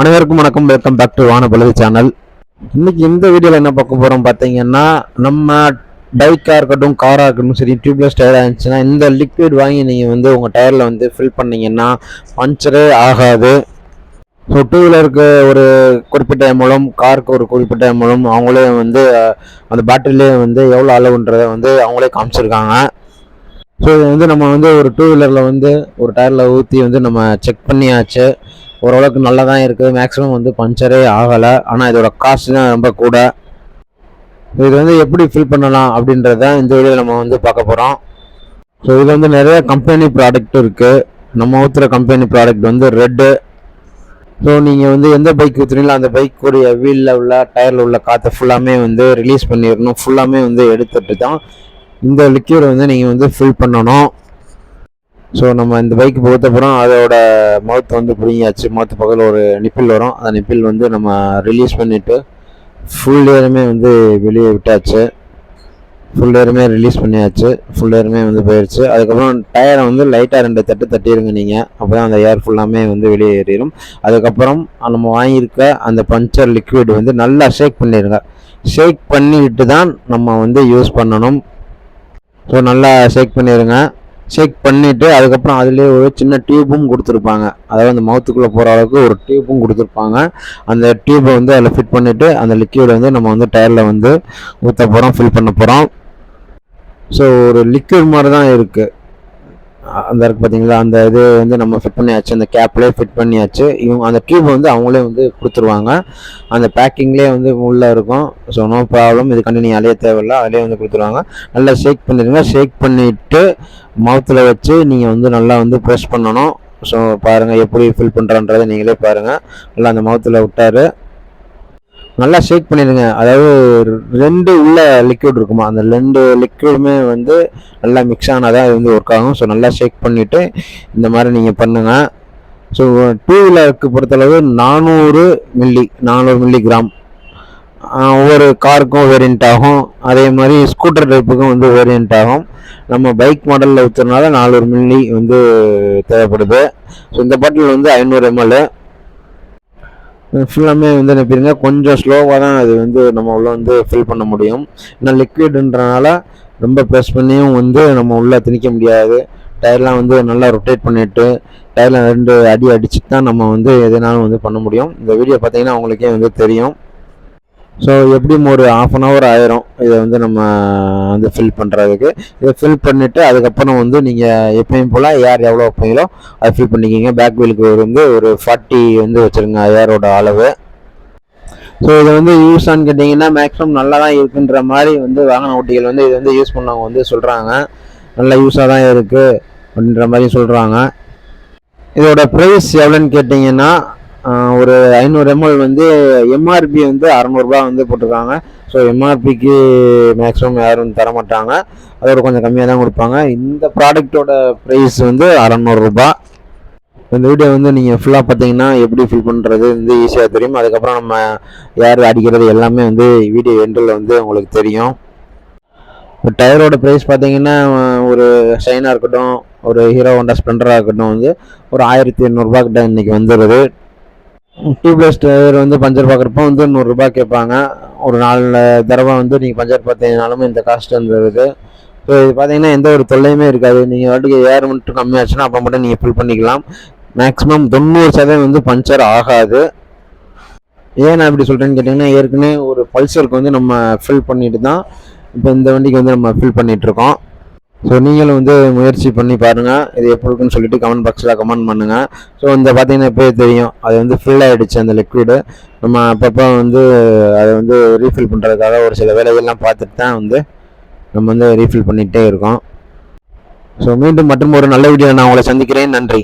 அனைவருக்கும் வணக்கம். Welcome back to வான சேனல் இன்னைக்கு இந்த வீடியோவில் என்ன பார்க்க போகிறோம் பார்த்தீங்கன்னா நம்ம பைக்காக இருக்கட்டும் காராக இருக்கட்டும் சரி டியூப்லெஸ் டயராக இருந்துச்சுன்னா இந்த லிக்விட் வாங்கி நீங்கள் வந்து உங்கள் டயரில் வந்து ஃபில் பண்ணீங்கன்னா பஞ்சரே ஆகாது. ஸோ டூ வீலருக்கு ஒரு குறிப்பிட்ட மூலம் காருக்கு ஒரு குறிப்பிட்ட மூலம் அவங்களே வந்து அந்த பேட்டரியிலே வந்து எவ்வளோ அளவுன்றதை வந்து அவங்களே காமிச்சிருக்காங்க. ஸோ இது வந்து நம்ம வந்து ஒரு டூ வீலரில் வந்து ஒரு டயரில் ஊற்றி வந்து நம்ம செக் பண்ணியாச்சு. ஓரளவுக்கு நல்லா தான் இருக்குது மேக்ஸிமம் வந்து பஞ்சரே ஆகலை. ஆனால் இதோட காஸ்ட் தான் ரொம்ப கூட. இது வந்து எப்படி ஃபில் பண்ணலாம் அப்படின்றத இந்த வீடியோவில் நம்ம வந்து பார்க்க போகிறோம் ஸோ இது வந்து நிறைய கம்பெனி ப்ராடக்ட் இருக்குது நம்ம ஊற்றுற கம்பெனி ப்ராடக்ட் வந்து ரெட்டு ஸோ நீங்கள் வந்து எந்த பைக் ஊற்றுறீங்களோ அந்த பைக்குடைய வீலில் உள்ள டயரில் உள்ள காற்றை ஃபுல்லாமே வந்து ரிலீஸ் பண்ணிடணும். ஃபுல்லாமே வந்து எடுத்துட்டு தான் இந்த லிக்யூடை வந்து நீங்கள் வந்து ஃபில் பண்ணணும். ஸோ நம்ம இந்த பைக் பொறுத்தப்புறம் அதோட மவுத் வந்து பிடிங்கியாச்சு. மவுத்து பக்கத்தில் ஒரு நிப்பில் வரும். அந்த நிப்பில் வந்து நம்ம ரிலீஸ் பண்ணிவிட்டு ஃபுல் ஏருமே வந்து வெளியே விட்டாச்சு. ஃபுல் ஏருமே ரிலீஸ் பண்ணியாச்சு. ஃபுல் ஏருமே வந்து போயிடுச்சு அதுக்கப்புறம் டயரை வந்து லைட்டாக ரெண்டு தட்டு தட்டிடுங்க நீங்கள் அப்போ தான் அந்த ஏர் ஃபுல்லாமே வந்து வெளியே ஏறிடும் அதுக்கப்புறம் நம்ம வாங்கியிருக்க அந்த பஞ்சர் லிக்விட் வந்து நல்லா ஷேக் பண்ணிடுங்க ஷேக் பண்ணிவிட்டு தான் நம்ம வந்து யூஸ் பண்ணணும். ஸோ நல்லா ஷேக் பண்ணிடுங்க ஷேக் பண்ணிவிட்டு அதுக்கப்புறம் அதுலேயே ஒரு சின்ன டியூப்பும் கொடுத்துருப்பாங்க. அதாவது அந்த மவுத்துக்குள்ளே போகிற அளவுக்கு ஒரு டியூப்பும் கொடுத்துருப்பாங்க. அந்த டியூப்பை வந்து அதில் ஃபிட் பண்ணிவிட்டு அந்த லிக்யூடை வந்து நம்ம வந்து டயரில் வந்து ஊற்ற போகிறோம் ஃபில் பண்ண போகிறோம் ஸோ ஒரு லிக்விட் மாதிரி தான் இருக்குது அந்த இருக்கு பார்த்தீங்களா அந்த இது வந்து நம்ம ஃபிட் பண்ணியாச்சு அந்த கேப்லேயே ஃபிட் பண்ணியாச்சு. இவங்க அந்த டியூப் வந்து அவங்களே வந்து கொடுத்துருவாங்க. அந்த பேக்கிங்லேயே வந்து உள்ளே இருக்கும். ஸோ நோ ப்ராப்ளம் இதுக்காண்டி நீங்கள் அலைய தேவையில்ல. அதிலே வந்து கொடுத்துருவாங்க. நல்லா ஷேக் பண்ணிடுங்க. ஷேக் பண்ணிவிட்டு மவுத்தில் வச்சு நீங்கள் வந்து நல்லா வந்து ப்ரெஸ் பண்ணணும். ஸோ பாருங்கள் எப்படி ஃபில் பண்ணுறான்றதை நீங்களே பாருங்கள் நல்லா அந்த மவுத்தில் விட்டார். நல்லா ஷேக் பண்ணிடுங்க. அதாவது ரெண்டு உள்ள லிக்விட் இருக்குமா? அந்த ரெண்டு லிக்விடுமே வந்து நல்லா மிக்ஸ் ஆனாதான் இது வந்து ஒர்க் ஆகும். ஸோ நல்லா ஷேக் பண்ணிவிட்டு இந்த மாதிரி நீங்கள் பண்ணுங்கள் ஸோ டூ வீலருக்கு பொறுத்தளவு நானூறு மில்லி நானூறு மில்லி கிராம் ஒவ்வொரு காருக்கும் வேரியண்ட் ஆகும். அதே மாதிரி ஸ்கூட்டர் டைப்புக்கும் வந்து வேரியண்ட் ஆகும். நம்ம பைக் மாடலில் ஊற்றுறதுனால நானூறு மில்லி வந்து தேவைப்படுது. ஸோ இந்த பாட்டில் வந்து ஐநூறு எம்எல் ஃபுல்லாமே வந்து நினைப்பீங்க கொஞ்சம் ஸ்லோவாக தான் அது வந்து நம்ம உள்ளே வந்து ஃபில் பண்ண முடியும். ஏன்னா லிக்விடுன்றனால ரொம்ப ப்ரெஸ் பண்ணியும் வந்து நம்ம உள்ளே திணிக்க முடியாது. டயர்லாம் வந்து நல்லா ரொட்டேட் பண்ணிவிட்டு டயரில் ரெண்டு அடி அடிச்சுட்டு தான் நம்ம வந்து எதுனாலும் வந்து பண்ண முடியும். இந்த வீடியோ பார்த்தீங்கன்னா உங்களுக்கே வந்து தெரியும். ஸோ எப்படியும் ஒரு ஆஃப் அன் ஹவர் ஆயிரும். இதை வந்து நம்ம வந்து ஃபில் பண்ணுறதுக்கு இதை ஃபில் பண்ணிவிட்டு அதுக்கப்புறம் வந்து நீங்கள் எப்பயும் போல் ஏர் எவ்வளோ வைப்பீங்களோ அதை ஃபில் பண்ணிக்கிங்க. பேக் வீலுக்கு வந்து ஒரு ஃபார்ட்டி வந்து வச்சுருங்க ஏரோட அளவு. ஸோ இதை வந்து யூஸ் ஆன்னு கேட்டிங்கன்னா மேக்ஸிமம் நல்லா தான் இருக்குன்ற மாதிரி வந்து வாகன ஓட்டிகள் வந்து இது வந்து யூஸ் பண்ணவங்க வந்து சொல்கிறாங்க நல்ல யூஸாக தான் இருக்குது அப்படின்ற மாதிரி சொல்கிறாங்க இதோட ப்ரைஸ் எவ்வளோன்னு கேட்டிங்கன்னா ஒரு ஐநூறு எம்எல் வந்து எம்ஆர்பி வந்து அறநூறுபா வந்து போட்டிருக்காங்க. ஸோ எம்ஆர்பிக்கு மேக்ஸிமம் யாரும் தர மாட்டாங்க அதோட கொஞ்சம் கம்மியாக தான் கொடுப்பாங்க. இந்த ப்ராடக்ட்டோட ப்ரைஸ் வந்து அறநூறுபா. இந்த வீடியோ வந்து நீங்கள் ஃபுல்லாக பார்த்தீங்கன்னா எப்படி ஃபில் பண்ணுறது வந்து ஈஸியாக தெரியும். அதுக்கப்புறம் நம்ம யார் அடிக்கிறது எல்லாமே வந்து வீடியோ எண்டில் வந்து உங்களுக்கு தெரியும். இப்போ டயரோட ப்ரைஸ் பார்த்தீங்கன்னா ஒரு ஷைனாக இருக்கட்டும் ஒரு ஹீரோ ஹோண்டா ஸ்ப்ளெண்டராக இருக்கட்டும் வந்து ஒரு ஆயிரத்தி எண்ணூறுபா கிட்ட இன்னைக்கு வந்துடுது டியூப்லெஸ் டயர் வந்து பஞ்சர் பார்க்குறப்போ வந்து நூறுரூபா கேட்பாங்க ஒரு நாலு தடவை வந்து நீங்கள் பஞ்சர் பார்த்தீங்கனாலும் இந்த காஸ்ட் வந்துடுது ஸோ இது பார்த்தீங்கன்னா எந்த ஒரு தொல்லையுமே இருக்காது. நீங்கள் வாட்டுக்கு ஏர் மட்டும் கம்மியாச்சுன்னா அப்போ மட்டும் நீங்கள் ஃபில் பண்ணிக்கலாம். மேக்ஸிமம் தொண்ணூறு சதவீதம் வந்து பஞ்சர் ஆகாது. ஏன் நான் இப்படி சொல்கிறேன்னு கேட்டிங்கன்னா ஏற்கனவே ஒரு பல்சருக்கு வந்து நம்ம ஃபில் பண்ணிட்டு தான் இப்போ இந்த வண்டிக்கு வந்து நம்ம ஃபில் பண்ணிகிட்ருக்கோம் இருக்கோம் ஸோ நீங்களும் வந்து முயற்சி பண்ணி பாருங்கள் இது எப்படி இருக்குன்னு சொல்லிட்டு கமெண்ட் பாக்ஸில் கமெண்ட் பண்ணுங்கள் ஸோ இந்த பார்த்தீங்கன்னா இப்போ தெரியும். அது வந்து ஃபில் ஆகிடுச்சு அந்த லிக்விடு நம்ம அப்பப்போ வந்து அதை வந்து ரீஃபில் பண்ணுறதுக்காக ஒரு சில வேலைகள்லாம் பார்த்துட்டு தான் வந்து நம்ம வந்து ரீஃபில் பண்ணிகிட்டே இருக்கோம். ஸோ மீண்டும் மற்றும் ஒரு நல்ல வீடியோ நான் உங்களை சந்திக்கிறேன். நன்றி.